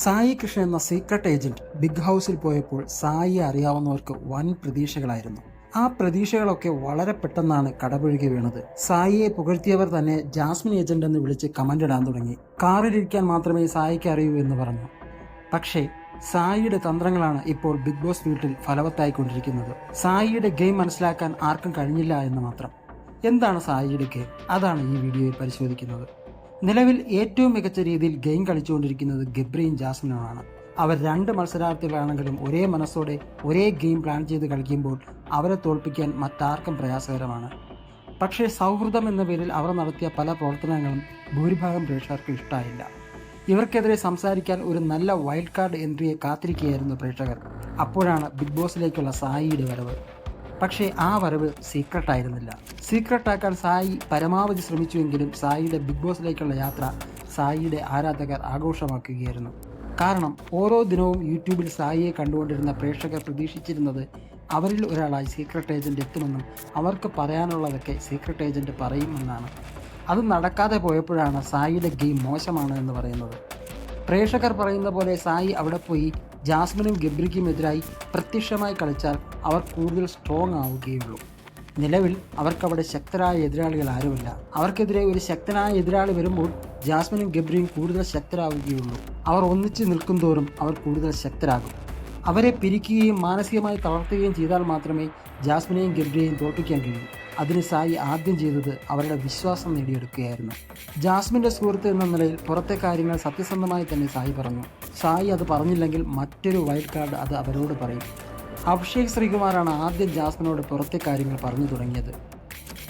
സായി കൃഷ്ണൻ എന്ന secret agent big ഹൗസിൽ പോയപ്പോൾ സായിയെ അറിയാവുന്നവർക്ക് വൻ പ്രതീക്ഷകളായിരുന്നു. ആ പ്രതീക്ഷകളൊക്കെ വളരെ പെട്ടെന്നാണ് കടപുഴകി വീണത്. സായിയെ പുകഴ്ത്തിയവർ തന്നെ ജാസ്മിൻ ഏജന്റ് എന്ന് വിളിച്ച് കമന്റ് ഇടാൻ തുടങ്ങി. കാറിലിരിക്കാൻ മാത്രമേ സായിക്ക് അറിയൂ എന്ന് പറഞ്ഞു. പക്ഷേ സായിയുടെ തന്ത്രങ്ങളാണ് ഇപ്പോൾ ബിഗ് ബോസ് വീട്ടിൽ ഫലവത്തായിക്കൊണ്ടിരിക്കുന്നത്. സായിയുടെ ഗെയിം മനസ്സിലാക്കാൻ ആർക്കും കഴിഞ്ഞില്ല എന്ന് മാത്രം. എന്താണ് സായിയുടെ ഗെയിം അതാണ് ഈ വീഡിയോയിൽ പരിശോധിക്കുന്നത്. നിലവിൽ ഏറ്റവും മികച്ച രീതിയിൽ ഗെയിം കളിച്ചുകൊണ്ടിരിക്കുന്നത് ഗബ്രീൻ ജാസ്മിനോടാണ് അവർ രണ്ട് മത്സരാർത്ഥികളാണെങ്കിലും ഒരേ മനസ്സോടെ ഒരേ ഗെയിം പ്ലാൻ ചെയ്ത് കളിക്കുമ്പോൾ അവരെ തോൽപ്പിക്കാൻ മറ്റാർക്കും പ്രയാസകരമാണ്. പക്ഷേ സൗഹൃദം എന്ന പേരിൽ അവർ നടത്തിയ പല പ്രവർത്തനങ്ങളും ഭൂരിഭാഗം പ്രേക്ഷകർക്ക് ഇഷ്ടമായില്ല ഇവർക്കെതിരെ സംസാരിക്കാൻ ഒരു നല്ല വൈൽഡ് കാർഡ് എൻട്രിയെ കാത്തിരിക്കുകയായിരുന്നു പ്രേക്ഷകർ. അപ്പോഴാണ് ബിഗ് ബോസിലേക്കുള്ള സായിയുടെ വരവ്. പക്ഷേ ആ വരവ് സീക്രട്ട് ആക്കാൻ സായി പരമാവധി ശ്രമിച്ചുവെങ്കിലും സായിയുടെ ബിഗ് ബോസിലേക്കുള്ള യാത്ര സായിയുടെ ആരാധകർ ആഘോഷമാക്കുകയായിരുന്നു. കാരണം ഓരോ ദിനവും യൂട്യൂബിൽ സായിയെ കണ്ടുകൊണ്ടിരുന്ന പ്രേക്ഷകർ പ്രതീക്ഷിച്ചിരുന്നത് അവരിൽ ഒരാളായി സീക്രട്ട് ഏജന്റ് എത്തുമെന്നും അവർക്ക് പറയാനുള്ളതൊക്കെ സീക്രട്ട് ഏജന്റ് പറയുമെന്നാണ്. അത് നടക്കാതെ പോയപ്പോഴാണ് സായിയുടെ ഗെയിം മോശമാണ് എന്ന് പറയുന്നത്. പ്രേക്ഷകർ പറയുന്ന പോലെ സായി അവിടെ പോയി ജാസ്മിനും ഗബ്രിക്കും എതിരായി പ്രത്യക്ഷമായി കളിച്ചാൽ അവർ കൂടുതൽ സ്ട്രോങ് ആവുകയുള്ളൂ. നിലവിൽ അവർക്കവിടെ ശക്തരായ എതിരാളികൾ ആരുമില്ല. അവർക്കെതിരെ ഒരു ശക്തനായ എതിരാളി വരുമ്പോൾ ജാസ്മിനും ഗബ്രിയും കൂടുതൽ ശക്തരാവുകയുള്ളൂ. അവർ ഒന്നിച്ച് നിൽക്കും തോറും അവർ കൂടുതൽ ശക്തരാകും. അവരെ പിരിക്കുകയും മാനസികമായി തളർത്തുകയും ചെയ്താൽ മാത്രമേ ജാസ്മിനെയും ഗബ്രിയെയും തോൽപ്പിക്കാൻ കഴിയൂ. അതിന് സായി ആദ്യം ചെയ്തത് അവരുടെ വിശ്വാസം നേടിയെടുക്കുകയായിരുന്നു. ജാസ്മിന്റെ സുഹൃത്ത് എന്ന നിലയിൽ പുറത്തെ കാര്യങ്ങൾ സത്യസന്ധമായി തന്നെ സായി പറഞ്ഞു. സായി അത് പറഞ്ഞില്ലെങ്കിൽ മറ്റൊരു വൈൽഡ് കാർഡ് അത് അവരോട് പറയും. അഭിഷേക് ശ്രീകുമാറാണ് ആദ്യം ജാസ്മിനോട് പുറത്തെ കാര്യങ്ങൾ പറഞ്ഞു തുടങ്ങിയത്.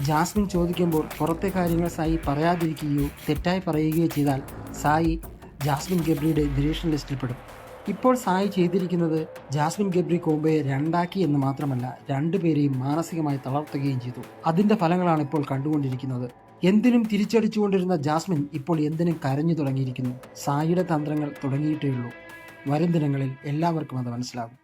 ജാസ്മിൻ ചോദിക്കുമ്പോൾ പുറത്തെ കാര്യങ്ങൾ സായി പറയാതിരിക്കുകയോ തെറ്റായി പറയുകയോ ചെയ്താൽ സായി ജാസ്മിൻ ഗബ്രിയുടെ നിരീക്ഷണ ലിസ്റ്റിൽപ്പെടും. ഇപ്പോൾ സായി ചെയ്തിരിക്കുന്നത് ജാസ്മിൻ ഗബ്രി കോംബയെ രണ്ടാക്കി എന്ന് മാത്രമല്ല രണ്ടുപേരെയും മാനസികമായി തളർത്തുകയും ചെയ്തു. അതിന്റെ ഫലങ്ങളാണ് ഇപ്പോൾ കണ്ടുകൊണ്ടിരിക്കുന്നത്. എന്തിനും തിരിച്ചടിച്ചുകൊണ്ടിരുന്ന ജാസ്മിൻ ഇപ്പോൾ എന്തിനും കരഞ്ഞു തുടങ്ങിയിരിക്കുന്നു. സായിയുടെ തന്ത്രങ്ങൾ തുടങ്ങിയിട്ടേ ഉള്ളൂ വരും ദിനങ്ങളിൽ എല്ലാവർക്കും അത് മനസ്സിലാകും.